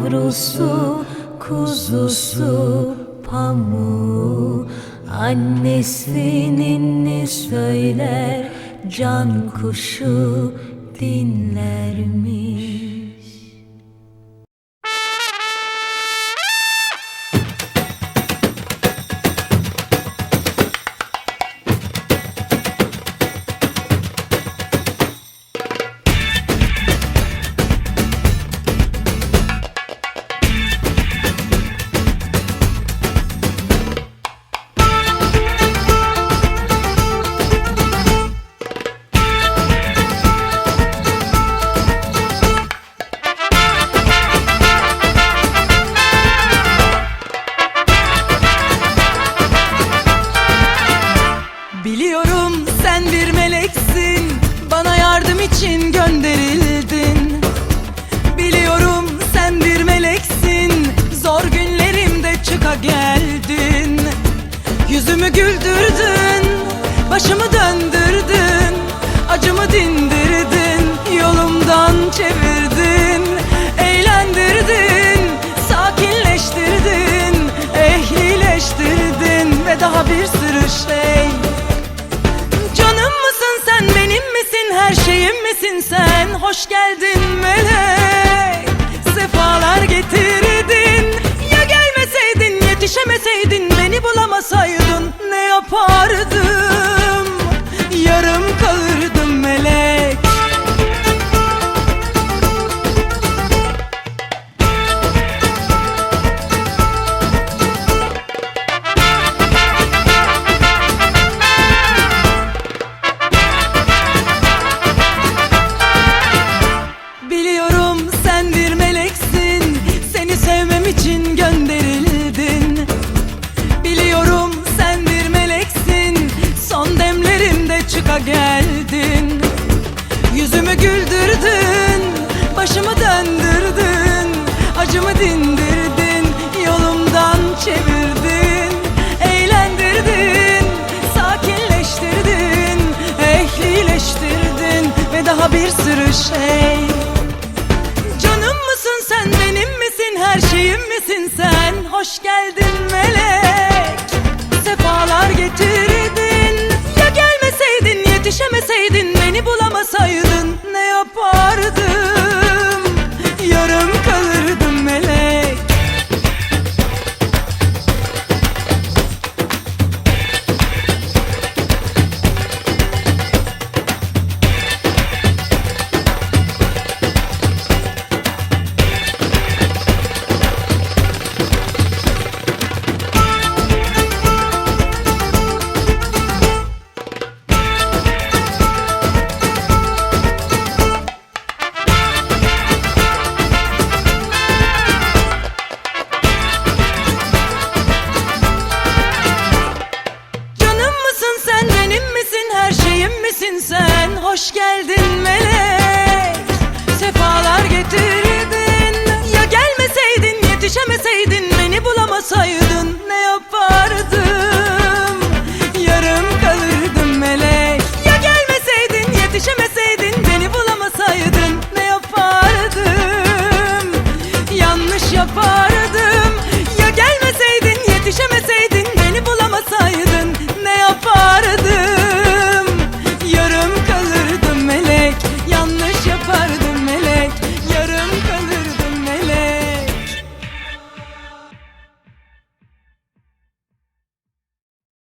yavrusu, kuzusu, pamuğu Annesinin ne söyler, can kuşu dinlermiş Biliyorum sen bir meleksin. Bana yardım için gönderildin. Biliyorum sen bir meleksin. Zor günlerimde çıka geldin. Yüzümü güldürdün Başımı döndürdün ne misin sen? Hoş geldin melek Beni